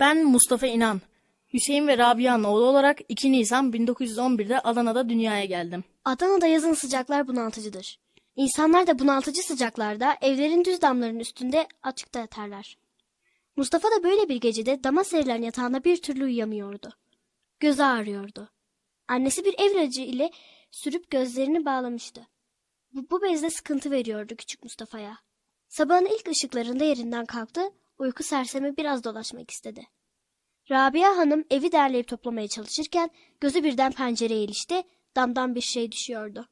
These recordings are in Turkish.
Ben Mustafa İnan. Hüseyin ve Rabia'nın oğlu olarak 2 Nisan 1911'de Adana'da dünyaya geldim. Adana'da yazın sıcaklar bunaltıcıdır. İnsanlar da bunaltıcı sıcaklarda evlerin düz damlarının üstünde açıkta yatarlar. Mustafa da böyle bir gecede dama serilen yatağında bir türlü uyuyamıyordu. Gözü ağrıyordu. Annesi bir ev ile sürüp gözlerini bağlamıştı. Bu, bu bezle sıkıntı veriyordu küçük Mustafa'ya. Sabahın ilk ışıklarında yerinden kalktı, uyku sersemi biraz dolaşmak istedi. Rabia Hanım evi derleyip toplamaya çalışırken gözü birden pencereye ilişti, damdan bir şey düşüyordu.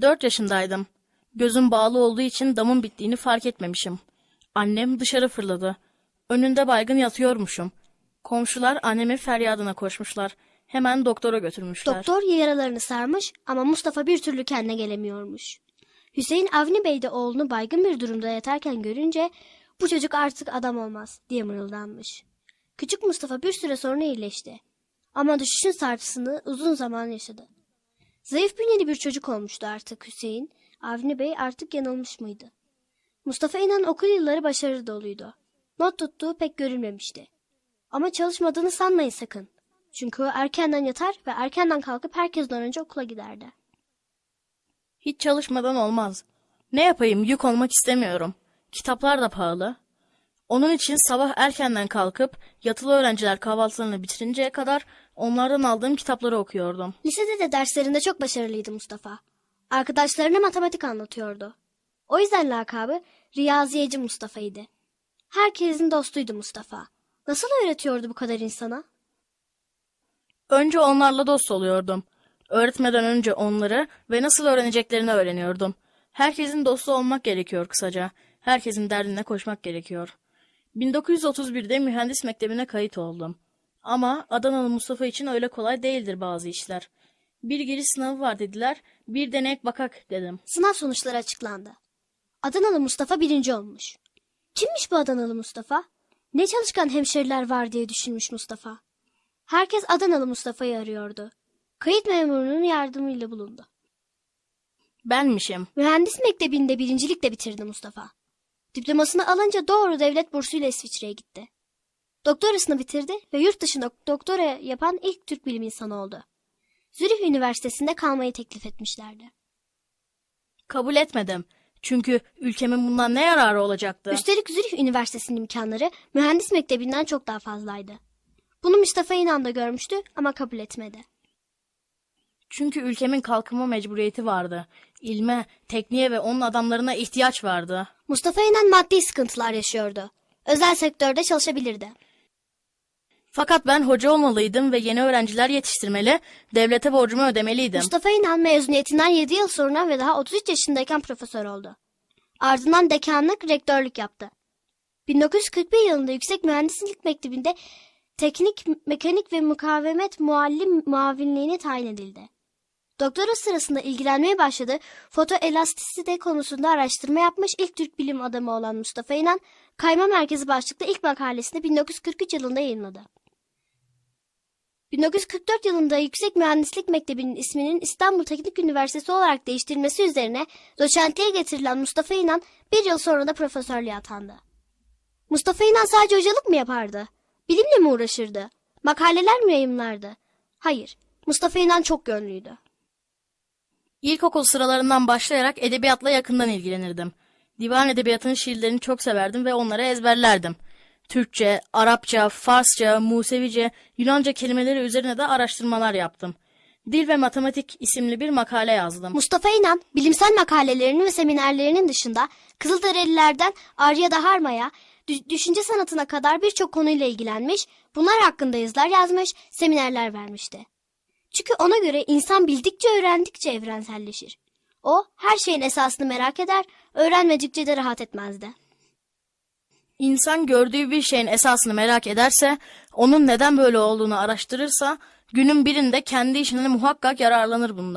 4 yaşındaydım. Gözüm bağlı olduğu için damın bittiğini fark etmemişim. Annem dışarı fırladı. Önünde baygın yatıyormuşum. Komşular annemi feryadına koşmuşlar. Hemen doktora götürmüşler. Doktor yaralarını sarmış ama Mustafa bir türlü kendine gelemiyormuş. Hüseyin Avni Bey de oğlunu baygın bir durumda yatarken görünce bu çocuk artık adam olmaz diye mırıldanmış. Küçük Mustafa bir süre sonra iyileşti. Ama düşüşün sarsısını uzun zaman yaşadı. Zayıf bünyeli bir çocuk olmuştu artık Hüseyin. Avni Bey artık yanılmış mıydı? Mustafa İnan okul yılları başarılı doluydu. Not tuttuğu pek görülmemişti. Ama çalışmadığını sanmayın sakın. Çünkü o erkenden yatar ve erkenden kalkıp herkesten önce okula giderdi. Hiç çalışmadan olmaz. Ne yapayım yük olmak istemiyorum. Kitaplar da pahalı. Onun için sabah erkenden kalkıp yatılı öğrenciler kahvaltılarını bitirinceye kadar onlardan aldığım kitapları okuyordum. Lisede de derslerinde çok başarılıydı Mustafa. Arkadaşlarına matematik anlatıyordu. O yüzden lakabı Riyaziyeci Mustafa'ydı. Herkesin dostuydu Mustafa. Nasıl öğretiyordu bu kadar insana? Önce onlarla dost oluyordum. Öğretmeden önce onları ve nasıl öğreneceklerini öğreniyordum. Herkesin dostu olmak gerekiyor kısaca. Herkesin derdine koşmak gerekiyor. 1931'de mühendis mektebine kayıt oldum. Ama Adanalı Mustafa için öyle kolay değildir bazı işler. Bir giriş sınavı var dediler, bir denek bakak dedim. Sınav sonuçları açıklandı. Adanalı Mustafa birinci olmuş. Kimmiş bu Adanalı Mustafa? Ne çalışkan hemşeriler var diye düşünmüş Mustafa. Herkes Adanalı Mustafa'yı arıyordu. Kayıt memurunun yardımıyla bulundu. Benmişim. Mühendis mektebinde birincilikle bitirdi Mustafa. Diplomasını alınca doğru devlet bursuyla İsviçre'ye gitti. Doktorasını bitirdi ve yurt dışında doktora yapan ilk Türk bilim insanı oldu. Zürih Üniversitesi'nde kalmayı teklif etmişlerdi. Kabul etmedim. Çünkü ülkemin bundan ne yararı olacaktı? Üstelik Zürih Üniversitesi'nin imkanları mühendis mektebinden çok daha fazlaydı. Bunu Mustafa İnan da görmüştü ama kabul etmedi. Çünkü ülkemin kalkınma mecburiyeti vardı. İlme, tekniğe ve onun adamlarına ihtiyaç vardı. Mustafa İnan maddi sıkıntılar yaşıyordu. Özel sektörde çalışabilirdi. Fakat ben hoca olmalıydım ve yeni öğrenciler yetiştirmeli, devlete borcumu ödemeliydim. Mustafa İnan mezuniyetinden 7 yıl sonra ve daha 33 yaşındayken profesör oldu. Ardından dekanlık, rektörlük yaptı. 1941 yılında Yüksek Mühendislik Mektebi'nde teknik, mekanik ve mukavemet muallim muavinliğine tayin edildi. Doktora sırasında ilgilenmeye başladı. Fotoelastisite konusunda araştırma yapmış ilk Türk bilim adamı olan Mustafa İnan, Kayma Merkezi başlıklı ilk makalesini 1943 yılında yayınladı. 1944 yılında Yüksek Mühendislik Mektebi'nin isminin İstanbul Teknik Üniversitesi olarak değiştirilmesi üzerine doçentliğe getirilen Mustafa İnan bir yıl sonra da profesörlüğe atandı. Mustafa İnan sadece hocalık mı yapardı? Bilimle mi uğraşırdı? Makaleler mi yayımlardı? Hayır, Mustafa İnan çok yönlüydü. İlkokul sıralarından başlayarak edebiyatla yakından ilgilenirdim. Divan edebiyatının şiirlerini çok severdim ve onları ezberlerdim. Türkçe, Arapça, Farsça, Musevice, Yunanca kelimeleri üzerine de araştırmalar yaptım. Dil ve Matematik isimli bir makale yazdım. Mustafa İnan, bilimsel makalelerinin ve seminerlerinin dışında Kızılderililerden Arya Daharma'ya, dü- düşünce sanatına kadar birçok konuyla ilgilenmiş, bunlar hakkında yazılar yazmış, seminerler vermişti. Çünkü ona göre insan bildikçe öğrendikçe evrenselleşir. O her şeyin esasını merak eder, öğrenmedikçe de rahat etmezdi. İnsan gördüğü bir şeyin esasını merak ederse, onun neden böyle olduğunu araştırırsa, günün birinde kendi işine muhakkak yararlanır bundan.